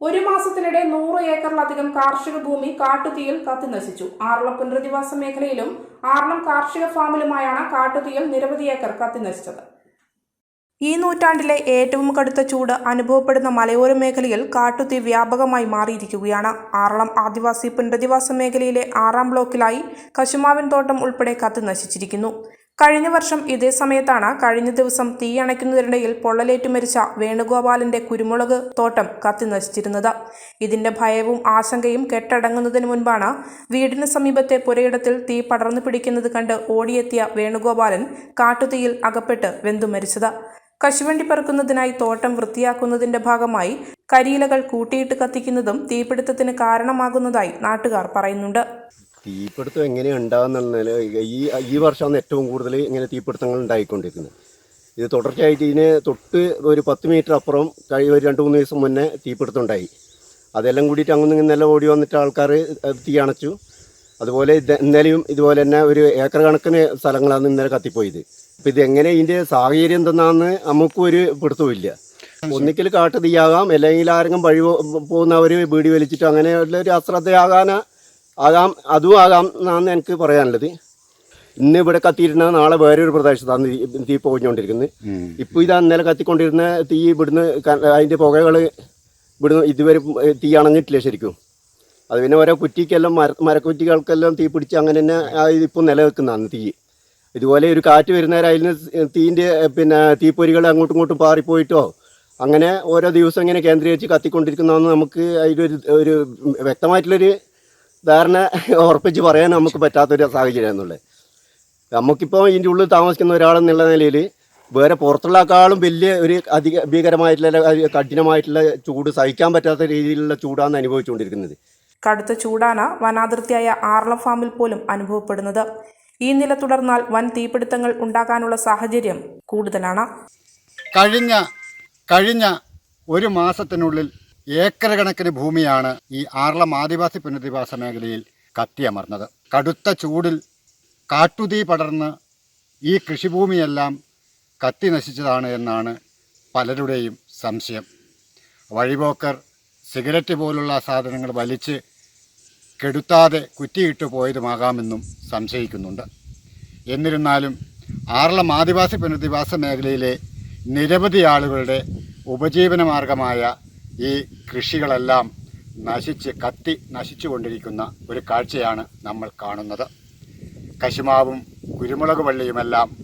ഒരു മാസത്തിനിടെ നൂറ് ഏക്കറിലധികം കാർഷിക ഭൂമി കാട്ടുതീയിൽ കത്തിനശിച്ചു ആറളം പുനരധിവാസ മേഖലയിലും ആറളം കാർഷിക ഫാമിലുമായാണ് കാട്ടുതീയിൽ നിരവധി ഏക്കർ കത്തിനശിച്ചത് ഈ നൂറ്റാണ്ടിലെ ഏറ്റവും കടുത്ത ചൂട് അനുഭവപ്പെടുന്ന മലയോര മേഖലയിൽ കാട്ടുതീ വ്യാപകമായി മാറിയിരിക്കുകയാണ്. ആറളം ആദിവാസി പുനരധിവാസ മേഖലയിലെ ആറാം ബ്ലോക്കിലായി കശുമാവിൻ തോട്ടം ഉൾപ്പെടെ കത്തി നശിച്ചിരിക്കുന്നു. കഴിഞ്ഞ വർഷം ഇതേ സമയത്താണ് കഴിഞ്ഞ ദിവസം തീ അണയ്ക്കുന്നതിനിടയിൽ പൊള്ളലേറ്റു മരിച്ച വേണുഗോപാലിന്റെ കുരുമുളക് തോട്ടം കത്തി നശിച്ചിരുന്നത്. ഇതിന്റെ ഭയവും ആശങ്കയും കെട്ടടങ്ങുന്നതിന് മുൻപാണ് വീടിന് സമീപത്തെ പുരയിടത്തിൽ തീ പടർന്നു പിടിക്കുന്നത് കണ്ട് ഓടിയെത്തിയ വേണുഗോപാലൻ കാട്ടുതീയിൽ അകപ്പെട്ട് വെന്തു മരിച്ചത്. കശുവണ്ടി പറക്കുന്നതിനായി തോട്ടം വൃത്തിയാക്കുന്നതിന്റെ ഭാഗമായി കരിയിലകൾ കൂട്ടിയിട്ട് കത്തിക്കുന്നതും തീപിടുത്തത്തിന് കാരണമാകുന്നതായി നാട്ടുകാർ പറയുന്നുണ്ട്. തീപിടുത്തം എങ്ങനെ ഉണ്ടാകുന്നുള്ള ഈ ഈ വർഷമാണ് ഏറ്റവും കൂടുതൽ ഇങ്ങനെ തീപിടുത്തങ്ങൾ ഉണ്ടായിക്കൊണ്ടിരിക്കുന്നത്. ഇത് തുടർച്ചയായിട്ട് ഇതിന് തൊട്ട് ഒരു പത്ത് മീറ്റർ അപ്പുറം കഴിഞ്ഞ ഒരു രണ്ട് മൂന്ന് ദിവസം മുന്നേ തീപിടുത്തം ഉണ്ടായി. അതെല്ലാം കൂടിയിട്ട് അങ്ങനെ നല്ല ഓടി വന്നിട്ട് ആൾക്കാർ തീ അണച്ചു അതുപോലെ ഇന്നലെയും ഇതുപോലെ തന്നെ ഒരു ഏക്കർ കണക്കിന് സ്ഥലങ്ങളാണ് ഇന്നലെ കത്തിപ്പോയത്. അപ്പോൾ ഇത് എങ്ങനെ ഇതിന്റെ സാഹചര്യം എന്തെന്നാന്ന് നമുക്കും ഒരു പിടുത്തമില്ല ഒന്നിക്കൽ കാട്ട് തീയാകാം അല്ലെങ്കിൽ ആരെങ്കിലും വഴി പോകുന്നവർ വീടി വലിച്ചിട്ട് അങ്ങനെയുള്ള ഒരു അശ്രദ്ധയാകാനാ ആകാം അതും ആകാം എന്നാണ് എനിക്ക് പറയാനുള്ളത്. ഇന്ന് ഇവിടെ കത്തിയിരുന്ന നാളെ വേറൊരു പ്രദേശത്താണ് തീ- പോയിക്കൊണ്ടിരിക്കുന്നത് ഇപ്പോൾ ഇത് ഇന്നലെ കത്തിക്കൊണ്ടിരുന്ന തീ ഇവിടുന്ന് അതിന്റെ പുകകൾ ഇവിടുന്ന് ഇതുവരെ തീ അണഞ്ഞിട്ടില്ല ശരിക്കും. അത് പിന്നെ ഓരോ കുറ്റിക്കെല്ലാം മര മരക്കുറ്റികൾക്കെല്ലാം തീ പിടിച്ച് അങ്ങനെ തന്നെ ഇതിപ്പോൾ നിലനിൽക്കുന്നതാണ് തീ. ഇതുപോലെ ഒരു കാറ്റ് വരുന്നേരം അതിൽ നിന്ന് തീന്റെ പിന്നെ തീപ്പൊരികൾ അങ്ങോട്ടും ഇങ്ങോട്ടും പാറിപ്പോയിട്ടോ അങ്ങനെ ഓരോ ദിവസം ഇങ്ങനെ കേന്ദ്രീകരിച്ച് കത്തിക്കൊണ്ടിരിക്കുന്നതെന്ന് നമുക്ക് അതിലൊരു ഒരു വ്യക്തമായിട്ടുള്ളൊരു ധാരണ ഉറപ്പിച്ച് പറയാൻ നമുക്ക് പറ്റാത്തൊരു സാഹചര്യം എന്നുള്ളത് നമുക്കിപ്പോൾ ഇതിന്റെ ഉള്ളിൽ താമസിക്കുന്ന ഒരാളെന്നുള്ള നിലയിൽ വേറെ പുറത്തുള്ളക്കാളും വലിയ ഒരു അധിക ഭീകരമായിട്ടുള്ള കഠിനമായിട്ടുള്ള ചൂട് സഹിക്കാൻ പറ്റാത്ത രീതിയിലുള്ള ചൂടാണ് അനുഭവിച്ചുകൊണ്ടിരിക്കുന്നത്. കടുത്ത ചൂടാണ് വനാതിർത്തിയായ ആർളം ഫാമിൽ പോലും അനുഭവപ്പെടുന്നത്. ഈ നില തുടർന്നാൽ വൻ തീപിടുത്തങ്ങൾ ഉണ്ടാകാനുള്ള സാഹചര്യം കൂടുതലാണ്. കഴിഞ്ഞ കഴിഞ്ഞ ഒരു മാസത്തിനുള്ളിൽ ഏക്കർ കണക്കിന് ഭൂമിയാണ് ഈ ആർളം ആദിവാസി പുനരധിവാസ മേഖലയിൽ കത്തിയമർന്നത്. കടുത്ത ചൂടിൽ കാട്ടുതീ പടർന്ന് ഈ കൃഷിഭൂമിയെല്ലാം കത്തി നശിച്ചതാണ് എന്നാണ് പലരുടെയും സംശയം. വഴിപോക്കർ സിഗരറ്റ് പോലുള്ള സാധനങ്ങൾ വലിച്ച് കെടുത്താതെ കുറ്റിയിട്ട് പോയതുമാകാമെന്നും സംശയിക്കുന്നുണ്ട്. എന്നിരുന്നാലും ആറളം ആദിവാസി പുനരധിവാസ മേഖലയിലെ നിരവധി ആളുകളുടെ ഉപജീവന മാർഗമായ ഈ കൃഷികളെല്ലാം നശിച്ച് കത്തി നശിച്ചുകൊണ്ടിരിക്കുന്ന ഒരു കാഴ്ചയാണ് നമ്മൾ കാണുന്നത്. കശുമാവും കുരുമുളക് വള്ളിയുമെല്ലാം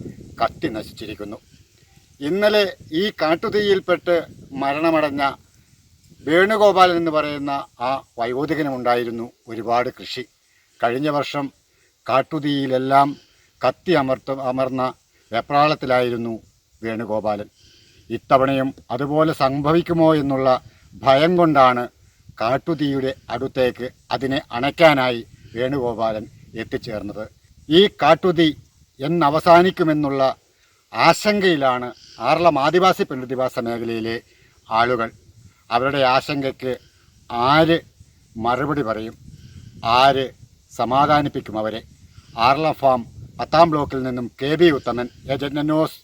കത്തി നശിച്ചിരിക്കുന്നു. ഇന്നലെ ഈ കാട്ടുതീയിൽപ്പെട്ട് മരണമടഞ്ഞ വേണുഗോപാലൻ എന്ന് പറയുന്ന ആ വയോധികനുണ്ടായിരുന്നു ഒരുപാട് കൃഷി. കഴിഞ്ഞ വർഷം കാട്ടുതീയിലെല്ലാം കത്തി അമർത്ത അമർന്ന വെപ്രാളത്തിലായിരുന്നു വേണുഗോപാലൻ. ഇത്തവണയും അതുപോലെ സംഭവിക്കുമോ എന്നുള്ള ഭയം കൊണ്ടാണ് കാട്ടുതീയുടെ അടുത്തേക്ക് അതിനെ അണയ്ക്കാനായി വേണുഗോപാലൻ എത്തിച്ചേർന്നത്. ഈ കാട്ടുതീ എന്നവസാനിക്കുമെന്നുള്ള ആശങ്കയിലാണ് ആറളം ആദിവാസി പുനരധിവാസ മേഖലയിലെ ആളുകൾ. അവരുടെ ആശങ്കയ്ക്ക് ആര് മറുപടി പറയും? ആര് സമാധാനിപ്പിക്കും അവരെ? ആർല ഫാം പത്താം ബ്ലോക്കിൽ നിന്നും K B Uthaman agent news